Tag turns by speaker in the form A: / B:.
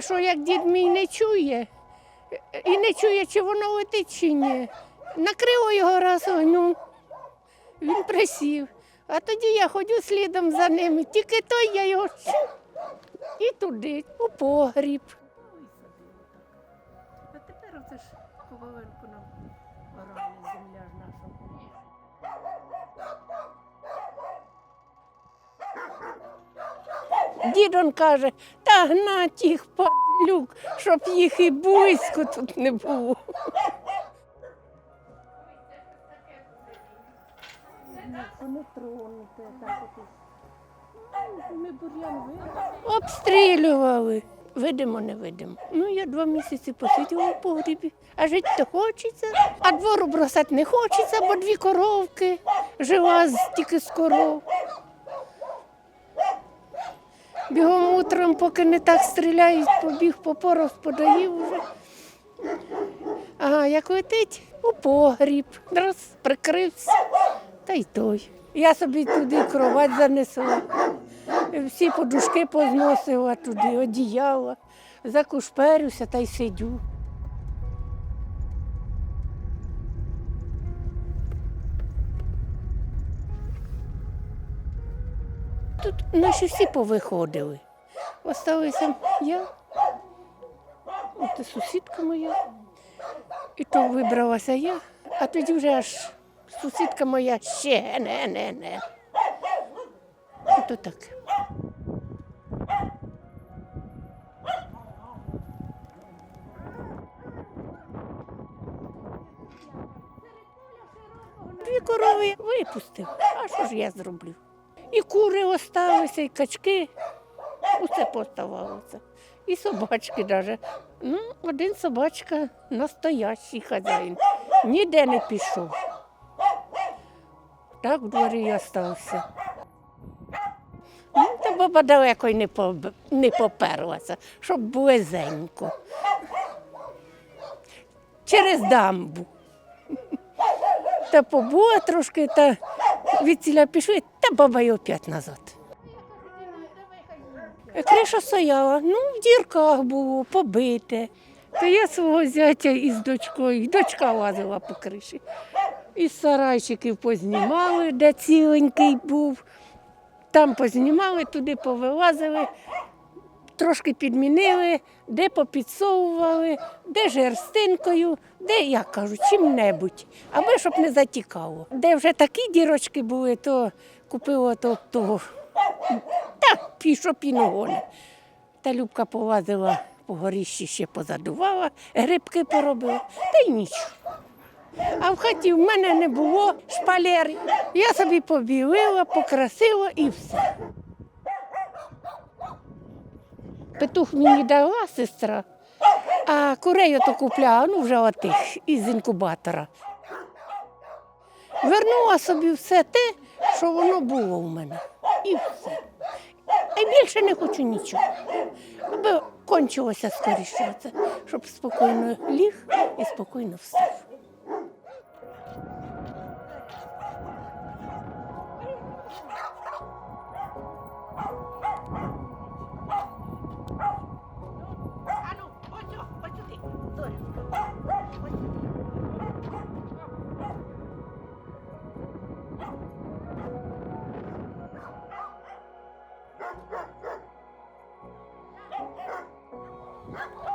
A: що як дід мій не чує, і не чує, чи воно летить, чи ні. Накрило його раз огню, він присів. А тоді я ходю слідом за ними, тільки той я його і туди, у погріб. А тепер оце ж поваленку нам Дід он каже, та гнать їх падлюк, щоб їх і близько тут не було. Обстрілювали. Видимо, не видимо. Ну, я два місяці посиділа в погрібі, а жити то хочеться. А двору бросати не хочеться, бо дві коровки. Жила тільки з коров. Бігом утром, поки не так стріляють, побіг по порох, подаїв вже. А як летить у погріб, раз прикрився, та й той. Я собі туди кровать занесла, всі подушки позносила туди, одіяла, закушперюся та й сидю. Тут наші всі повиходили. Осталася я, от сусідка моя. І то вибралася я, а тоді вже аж сусідка моя ще не, не, не. Ото так. Дві корови випустив. А що ж я зроблю? І кури осталися, і качки. Усе поставалося. І собачки навіть. Ну, один собачка настоящий хазяїн. Ніде не пішов. Так в дворі і остався. Ну, та баба далеко й не, поб... не поперлася, щоб близенько. Через дамбу. Та побула трошки, та від ціля пішли, та баба й опять назад. Криша стояла, ну, в дірках було, побите. То я свого зятя із дочкою, дочка лазила по криші. Із сарайчиків познімали, де ціленький був. Там познімали, туди повилазили, трошки підмінили, де попідсовували, де жерстинкою, де, як кажу, чим-небудь, аби щоб не затікало. Де вже такі дірочки були, то купила то, того. Та пішо піногони. Та Любка полазила по горіщі, ще позадувала, грибки поробила, та й нічого. А в хаті в мене не було шпалер. Я собі побілила, покрасила і все. Петух мені дала сестра, а курей ото купляла, ну вже отих із інкубатора. Вернула собі все те, що воно було у мене. І все. А більше не хочу нічого. Аби кончилося скоріше, це, щоб спокійно ліг і спокійно встав. Ha